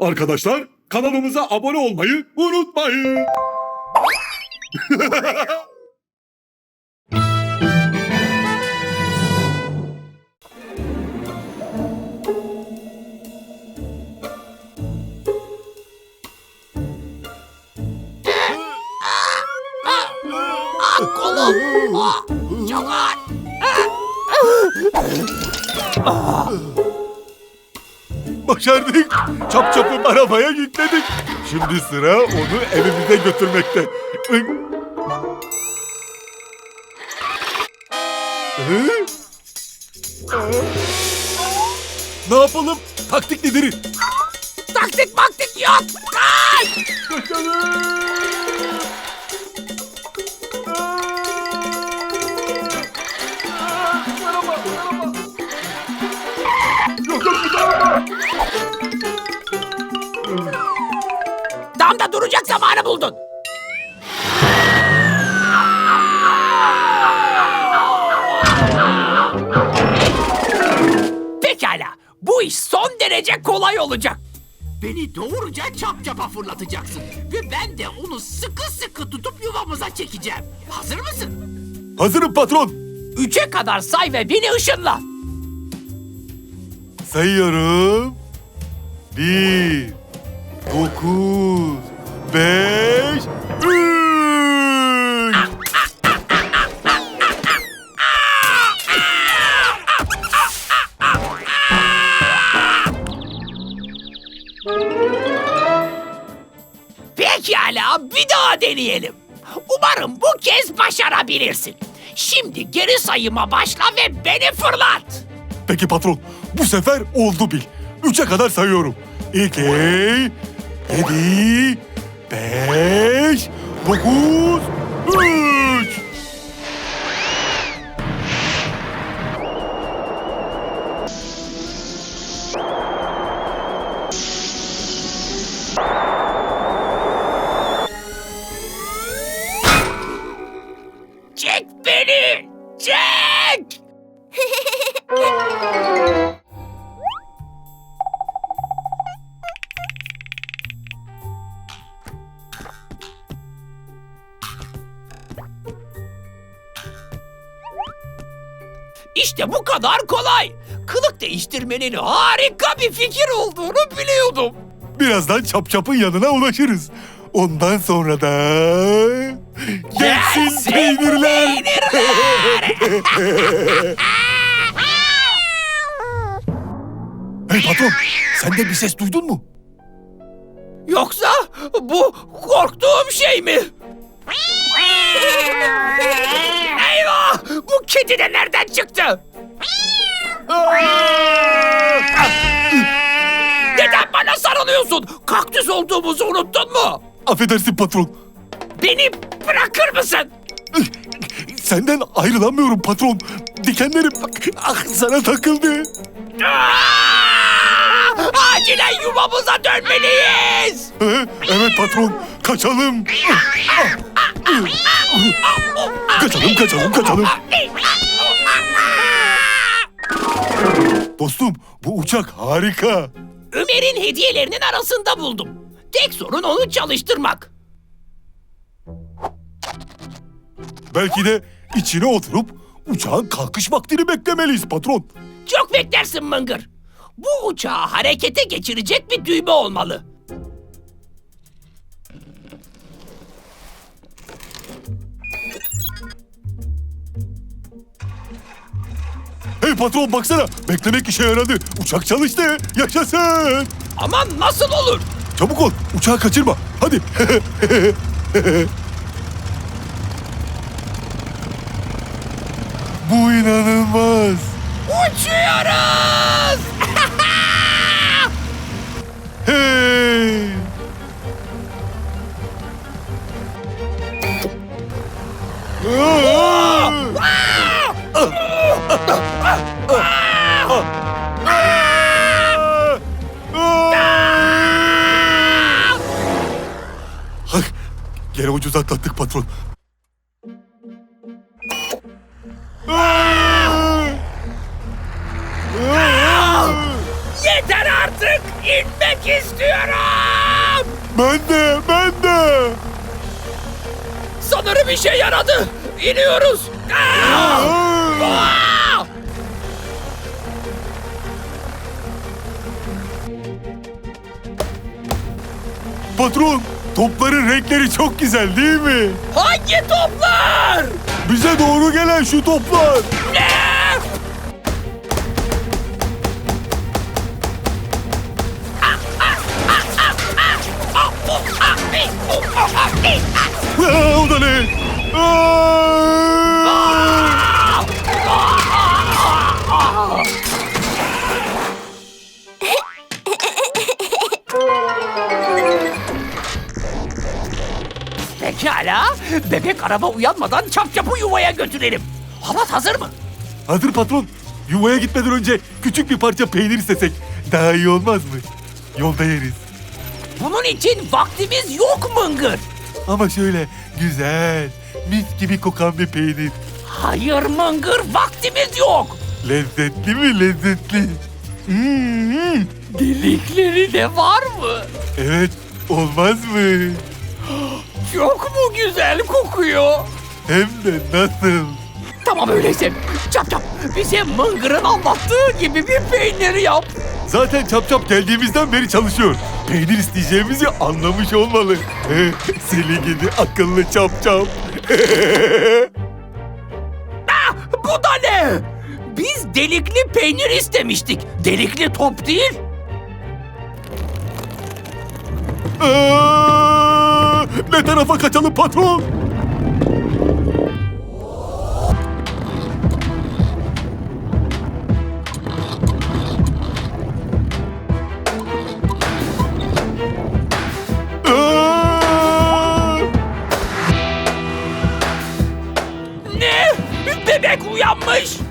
Arkadaşlar kanalımıza abone olmayı unutmayın. Kolum. Ah, Çok ağır. Başardık. Çap çapın arabaya yükledik. Şimdi sıra onu evimize götürmekte. Ne yapalım? Taktik nedir? Taktik maktik yok. Kaç. Tam buldun. Pekala. Bu iş son derece kolay olacak. Beni doğruca çap çapa fırlatacaksın. Ve ben de onu sıkı sıkı tutup yuvamıza çekeceğim. Hazır mısın? Hazırım patron. Üçe kadar say ve beni ışınla. Sayıyorum. Bir, dokuz, beş, üç. Pekala bir daha deneyelim. Umarım bu kez başarabilirsin. Şimdi geri sayıma başla ve beni fırlat. Peki patron, bu sefer oldu bil. Üçe kadar sayıyorum. İki, yedi, 5, 9, İşte bu kadar kolay. Kılık değiştirmenin harika bir fikir olduğunu biliyordum. Birazdan çap çapın yanına ulaşırız. Ondan sonra da... Gelsin, Gelsin peynirler. hey patron, sen de bir ses duydun mu? Yoksa bu korktuğum şey mi? Eyvah! Bu kedi de nereden çıktı? Neden bana sarılıyorsun? Kaktüs olduğumuzu unuttun mu? Affedersin patron. Beni bırakır mısın? Senden ayrılamıyorum patron. Dikenlerim ah sana takıldı. Aa! Acilen yuvamıza dönmeliyiz. Ee, Evet patron, kaçalım. Kaçalım, kaçalım, kaçalım. Dostum, bu uçak harika. Ömer'in hediyelerinin arasında buldum. Tek sorun onu çalıştırmak. Belki de içine oturup uçağın kalkış vaktini beklemeliyiz patron. Çok beklersin Mıngır. Bu uçağı harekete geçirecek bir düğme olmalı. Hey patron baksana, beklemek işe yaradı. Uçak çalıştı, yaşasın. Ama nasıl olur? Çabuk ol, uçağı kaçırma. Hadi. Bu inanılmaz. Uçuyoruz! Ucuz atlattık patron. Yeter artık! inmek istiyorum. Ben de, ben de. Sanırım işe yaradı. İniyoruz. Aa! Aa! Aa! Patron, topların renkleri çok güzel değil mi? Hangi toplar? Bize doğru gelen şu toplar. Ne? Aa, o da ne? Aa! Bebek araba uyanmadan çap çapı yuvaya götürelim. Halat hazır mı? Hazır patron. Yuvaya gitmeden önce küçük bir parça peynir istesek daha iyi olmaz mı? Yolda yeriz. Bunun için vaktimiz yok Mıngır. Ama şöyle güzel, mis gibi kokan bir peynir. Hayır Mıngır vaktimiz yok. Lezzetli mi lezzetli? Hmm, Delikleri de var mı? evet, olmaz mı? Çok mu güzel kokuyor? Hem de nasıl? Tamam öyleyse. Çap çap bize Mıngır'ın anlattığı gibi bir peynir yap. Zaten çap çap geldiğimizden beri çalışıyor. Peynir isteyeceğimizi anlamış olmalı. Seni gidi akıllı çap çap. Ah, bu da ne? Biz delikli peynir istemiştik. Delikli top değil. Aa, ne tarafa kaçalım patron? Ne? Bebek uyanmış.